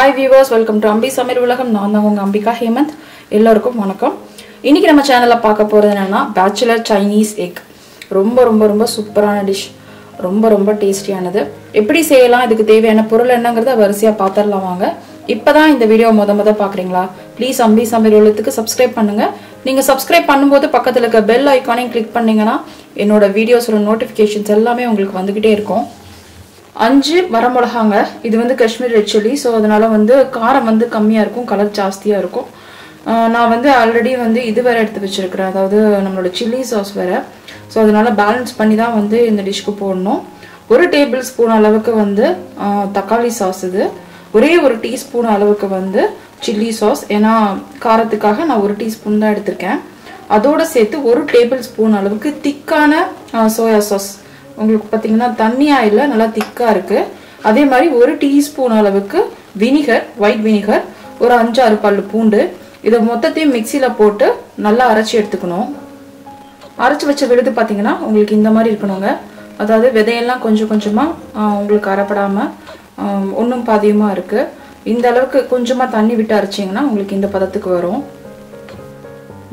Hi viewers welcome to Ambi சமையல் உலகம் நான் தான் உங்கள் அம்பிகா ஹேமந்த். எல்லோருக்கும் வணக்கம். இன்றைக்கி நம்ம சேனலில் பார்க்க போகிறது என்னென்னா பேச்சுலர் சைனீஸ் எக் ரொம்ப ரொம்ப ரொம்ப சூப்பரான டிஷ் ரொம்ப ரொம்ப டேஸ்டியானது எப்படி செய்யலாம் இதுக்கு தேவையான பொருள் என்னங்கிறத வரிசையாக பார்த்துடலாம் வாங்க. இப்போ தான் இந்த வீடியோ முத முத பார்க்குறீங்களா ப்ளீஸ் அம்பி சமையல் உலகத்துக்கு சப்ஸ்கிரைப் பண்ணுங்கள் நீங்கள் சப்ஸ்கிரைப் பண்ணும்போது பக்கத்தில் இருக்க பெல் ஐக்கானையும் கிளிக் பண்ணீங்கன்னா என்னோடய வீடியோஸோட நோட்டிஃபிகேஷன்ஸ் எல்லாமே உங்களுக்கு வந்துக்கிட்டே இருக்கும். அஞ்சு வரமிளகாங்க. இது வந்து காஷ்மீர் ரெட் சில்லி ஸோ அதனால வந்து காரம் வந்து கம்மியாக இருக்கும் கலர் ஜாஸ்தியாக இருக்கும். நான் வந்து ஆல்ரெடி வந்து இது வேற எடுத்து வச்சிருக்கிறேன். அதாவது நம்மளோட சில்லி சாஸ் வேற. ஸோ அதனால பேலன்ஸ் பண்ணி தான் வந்து இந்த டிஷ்க்கு போடணும். ஒரு டேபிள் ஸ்பூன் அளவுக்கு வந்து தக்காளி சாஸ் இது. ஒரே ஒரு டீஸ்பூன் அளவுக்கு வந்து சில்லி சாஸ் ஏன்னா காரத்துக்காக நான் ஒரு டீஸ்பூன் தான் எடுத்திருக்கேன். அதோட சேர்த்து ஒரு டேபிள் ஸ்பூன் அளவுக்கு திக்கான சோயா சாஸ் உங்களுக்கு பார்த்தீங்கன்னா தண்ணியாக இல்லை நல்லா திக்காக இருக்குது அதே மாதிரி ஒரு டீஸ்பூன் அளவுக்கு வினிகர் ஒயிட் வினிகர் ஒரு அஞ்சாறு பல்லு பூண்டு. இதை மொத்தத்தையும் மிக்சியில் போட்டு நல்லா அரைச்சி எடுத்துக்கணும். அரைச்சி வச்ச விழுது பார்த்தீங்கன்னா உங்களுக்கு இந்த மாதிரி இருக்கணுங்க. அதாவது விதையெல்லாம் கொஞ்சம் கொஞ்சமாக உங்களுக்கு அரைப்படாமல் ஒன்றும் பாதியமாக இருக்குது இந்த அளவுக்கு கொஞ்சமாக தண்ணி விட்டு அரைச்சிங்கன்னா உங்களுக்கு இந்த பதத்துக்கு வரும்.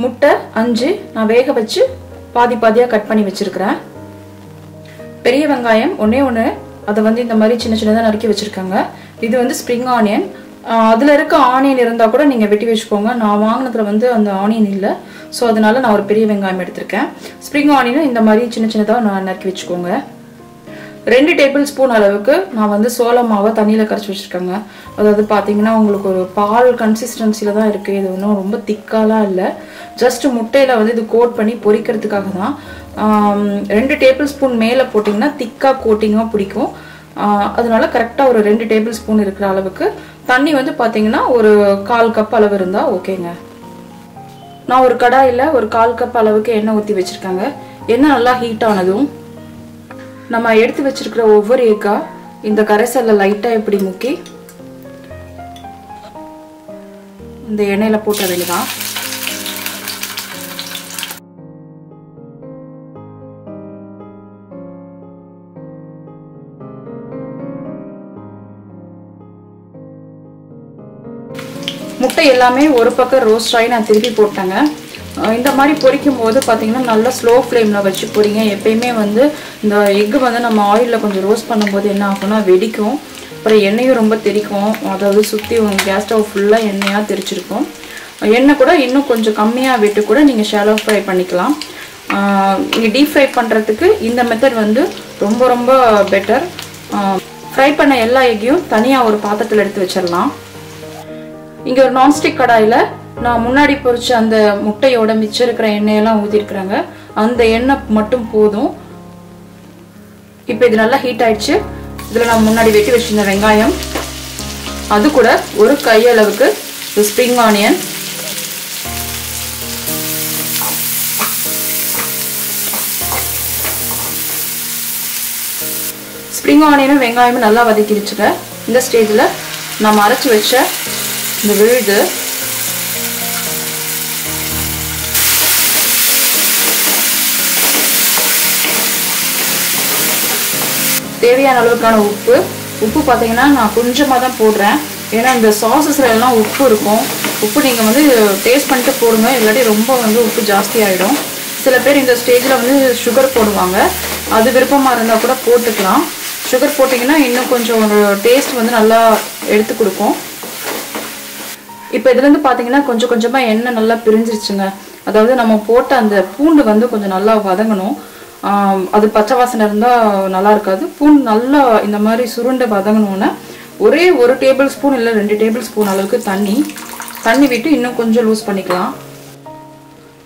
முட்டை அஞ்சு நான் வேக வச்சு பாதி பாதியாக கட் பண்ணி வச்சுருக்கிறேன். பெரிய வெங்காயம் ஒன்றே ஒன்று அதை வந்து இந்த மாதிரி சின்ன சின்னதாக நறுக்கி வச்சுருக்காங்க. இது வந்து ஸ்ப்ரிங் ஆனியன் அதில் இருக்க ஆனியன் இருந்தால் கூட நீங்கள் வெட்டி வச்சுக்கோங்க. நான் வாங்கினதில் வந்து அந்த ஆனியன் இல்லை. ஸோ அதனால நான் ஒரு பெரிய வெங்காயம் எடுத்திருக்கேன். ஸ்ப்ரிங் ஆனியனும் இந்த மாதிரி சின்ன சின்னதாக நான் நறுக்கி வச்சுக்கோங்க. ரெண்டு டேபிள் ஸ்பூன் அளவுக்கு நான் வந்து சோள மாவை தண்ணியில் கரைச்சி வச்சுருக்கேங்க. அதாவது பார்த்தீங்கன்னா உங்களுக்கு ஒரு பால் கன்சிஸ்டன்சியில் தான் இருக்குது இது ஒன்றும் ரொம்ப திக்காலாம் இல்லை. ஜஸ்ட் முட்டையில் வந்து இது கோட் பண்ணி பொரிக்கிறதுக்காக தான். ரெண்டு டேபிள் ஸ்பூன் மேலே போட்டிங்கன்னா திக்காக கோட்டிங்காக பிடிக்கும். அதனால கரெக்டாக ஒரு ரெண்டு டேபிள் ஸ்பூன் இருக்கிற அளவுக்கு. தண்ணி வந்து பார்த்தீங்கன்னா ஒரு கால் கப் அளவு இருந்தால் ஓகேங்க. நான் ஒரு கடாயில் ஒரு கால் கப் அளவுக்கு எண்ணெய் ஊற்றி வச்சுருக்காங்க. எண்ணெய் நல்லா ஹீட் ஆனதும் நம்ம எடுத்து வச்சிருக்கிற ஒவ்வொரு ஏக்கா இந்த கரைசல்ல லைட்டாக இப்படி முக்கி இந்த எண்ணெயில் போட்ட வேண்டியதான் முட்டை எல்லாமே ஒரு பக்கம் ரோஸ்ட் ஆகி நான் திருப்பி போட்டேங்க. இந்த மாதிரி பொரிக்கும் போது பார்த்தீங்கன்னா நல்லா ஸ்லோ ஃப்ளேமில் வச்சு பொரிங்க. எப்பயுமே வந்து இந்த எக்கு வந்து நம்ம ஆயிலில் கொஞ்சம் ரோஸ்ட் பண்ணும்போது என்ன ஆகும்னா வெடிக்கும். அப்புறம் எண்ணெயும் ரொம்ப தெரிக்கும் அதாவது சுற்றி கேஸ் ஸ்டவ் ஃபுல்லாக எண்ணெயாக தெரிச்சிருக்கும் எண்ணெய் கூட இன்னும் கொஞ்சம் கம்மியாக விட்டு கூட நீங்கள் ஷாலோ ஃப்ரை பண்ணிக்கலாம். நீங்கள் டீப் ஃப்ரை பண்ணுறதுக்கு இந்த மெத்தட் வந்து ரொம்ப ரொம்ப பெட்டர் ஃப்ரை பண்ண எல்லா எக்கையும் தனியாக ஒரு பாத்திரத்தில் எடுத்து வச்சிடலாம் இங்கே ஒரு நான்ஸ்டிக் கடாயில் நான் முன்னாடி பொரிச்ச அந்த முட்டையோட மிச்சம் இருக்கிற எண்ணெயெல்லாம் ஊற்றிருக்குறாங்க அந்த எண்ணெய் மட்டும் போதும். இப்போ இது நல்லா ஹீட் ஆயிடுச்சு. இதில் நான் முன்னாடி வெட்டி வச்சிருந்த வெங்காயம். அது கூட ஒரு கையளவுக்கு ஸ்ப்ரிங் ஆனியன் ஸ்ப்ரிங் ஆனியனும் வெங்காயமும் நல்லா வதக்கிடுச்சுங்க. இந்த ஸ்டேஜில் நம்ம அரைச்சி வச்ச இந்த விழுது தேவையான அளவுக்கான உப்பு. உப்பு பார்த்தீங்கன்னா நான் கொஞ்சமாக தான் போடுறேன். ஏன்னா இந்த சாசஸ்ல எல்லாம் உப்பு இருக்கும். உப்பு நீங்கள் வந்து டேஸ்ட் பண்ணிட்டு போடுங்க. இல்லாட்டி ரொம்ப வந்து உப்பு ஜாஸ்தி ஆகிடும் சில பேர் இந்த ஸ்டேஜில் வந்து சுகர் போடுவாங்க. அது விருப்பமாக இருந்தால் கூட போட்டுக்கலாம். சுகர் போட்டிங்கன்னா இன்னும் கொஞ்சம் டேஸ்ட் வந்து நல்லா எடுத்து கொடுக்கும். இப்போ இதுலேருந்து பார்த்தீங்கன்னா கொஞ்சம் கொஞ்சமாக எண்ணெய் நல்லா பிரிஞ்சிருச்சுங்க. அதாவது நம்ம போட்ட அந்த பூண்டு வந்து கொஞ்சம் நல்லா வதங்கணும். அது பச்சை வாசனை இருந்தால் நல்லா இருக்காது. பூண்டு நல்லா இந்த மாதிரி சுருண்டை வதங்கினோன்னே ஒரே ஒரு டேபிள் ஸ்பூன் இல்லை ரெண்டு டேபிள் ஸ்பூன் அளவுக்கு தண்ணி. தண்ணி விட்டு இன்னும் கொஞ்சம் லூஸ் பண்ணிக்கலாம்.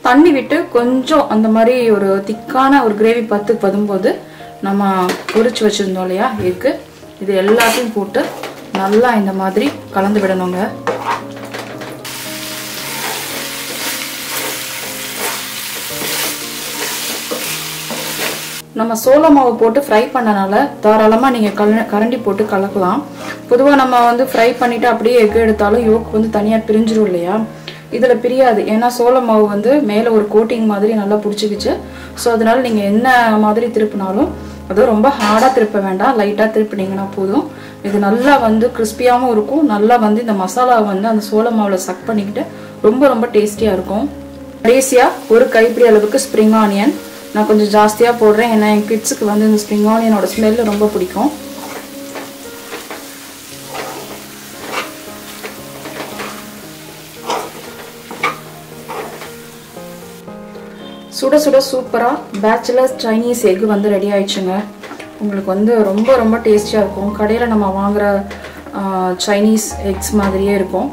தண்ணி விட்டு கொஞ்சம் அந்த மாதிரி ஒரு திக்கான ஒரு கிரேவி பத்து பதும்போது நம்ம பொறிச்சு வச்சுருந்தோம் இல்லையா எக்கு இது எல்லாத்தையும் போட்டு நல்லா இந்த மாதிரி கலந்து விடணுங்க. நம்ம சோள மாவு போட்டு ஃப்ரை பண்ணனால தாராளமாக நீங்கள் கல் கரண்டி போட்டு கலக்கலாம். பொதுவாக நம்ம வந்து ஃப்ரை பண்ணிவிட்டு அப்படியே எக் எடுத்தாலும் யோக் வந்து தனியாக பிரிஞ்சிடும் இல்லையா? இதில் பிரியாது. ஏன்னா சோள மாவு வந்து மேலே ஒரு கோட்டிங் மாதிரி நல்லா பிடிச்சிக்கிச்சு. ஸோ அதனால நீங்கள் என்ன மாதிரி திருப்பினாலும் அதுவும் ரொம்ப ஹார்டாக திருப்ப வேண்டாம். லைட்டாக திருப்பினீங்கன்னா போதும். இது நல்லா வந்து கிறிஸ்பியாகவும் இருக்கும். நல்லா வந்து இந்த மசாலாவை வந்து அந்த சோள மாவில் சக் பண்ணிக்கிட்டு ரொம்ப ரொம்ப டேஸ்டியாக இருக்கும். கடைசியாக ஒரு கைப்பிடி அளவுக்கு ஸ்ப்ரிங் ஆனியன் நான் கொஞ்சம் ஜாஸ்தியாக போடுறேன். ஏன்னா என் கிட்ஸுக்கு வந்து இந்த ஸ்ப்ரிங் ஆனியனோட ஸ்மெல் ரொம்ப பிடிக்கும். சுட சுட சூப்பராக பேச்சுலர்ஸ் சைனீஸ் எக் வந்து ரெடி ஆயிடுச்சுங்க. உங்களுக்கு வந்து ரொம்ப ரொம்ப டேஸ்டியாக இருக்கும். கடையில் நம்ம வாங்குகிற சைனீஸ் எக்ஸ் மாதிரியே இருக்கும்.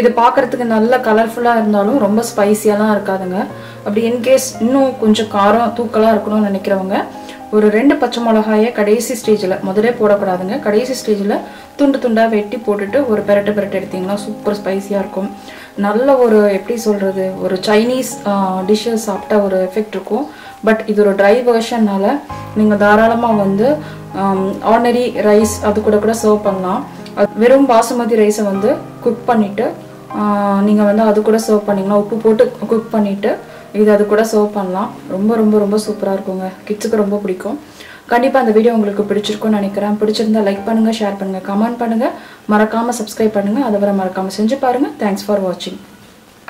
இது பார்க்குறதுக்கு நல்ல கலர்ஃபுல்லாக இருந்தாலும் ரொம்ப ஸ்பைசியாலாம் இருக்காதுங்க. அப்படி இன்கேஸ் இன்னும் கொஞ்சம் காரம் தூக்கலாக இருக்கணும்னு நினைக்கிறவங்க ஒரு ரெண்டு பச்சை மிளகாயை கடைசி ஸ்டேஜில் முதலே போடக்கூடாதுங்க. கடைசி ஸ்டேஜில் துண்டு துண்டாக வெட்டி போட்டுட்டு ஒரு பெரட்டு பெரட்டு எடுத்திங்கன்னா சூப்பர் ஸ்பைசியாக இருக்கும். நல்ல ஒரு எப்படி சொல்கிறது ஒரு சைனீஸ் டிஷ்ஷஸ் சாப்பிட்டா ஒரு எஃபெக்ட் இருக்கும். பட் இது ஒரு ட்ரை வேர்ஷன்னால் நீங்கள் தாராளமாக வந்து ஆர்டினரி ரைஸ் அது கூட கூட சர்வ் பண்ணலாம். வெறும் பாசுமதி ரைஸை வந்து குக் பண்ணிவிட்டு நீங்கள் வந்து அது கூட சர்வ் பண்ணிங்கன்னா உப்பு போட்டு குக் பண்ணிவிட்டு இது அது கூட சர்வ் பண்ணலாம். ரொம்ப ரொம்ப ரொம்ப சூப்பராக இருக்குங்க. கிட்ஸுக்கு ரொம்ப பிடிக்கும். கண்டிப்பாக அந்த வீடியோ உங்களுக்கு பிடிச்சிருக்கும்னு நினைக்கிறேன். பிடிச்சிருந்தா லைக் பண்ணுங்கள் ஷேர் பண்ணுங்கள் கமெண்ட் பண்ணுங்கள் மறக்காமல் சப்ஸ்கிரைப் பண்ணுங்கள் அதை வர மறக்காமல் செஞ்சு பாருங்கள் தேங்க்ஸ் ஃபார் வாட்சிங்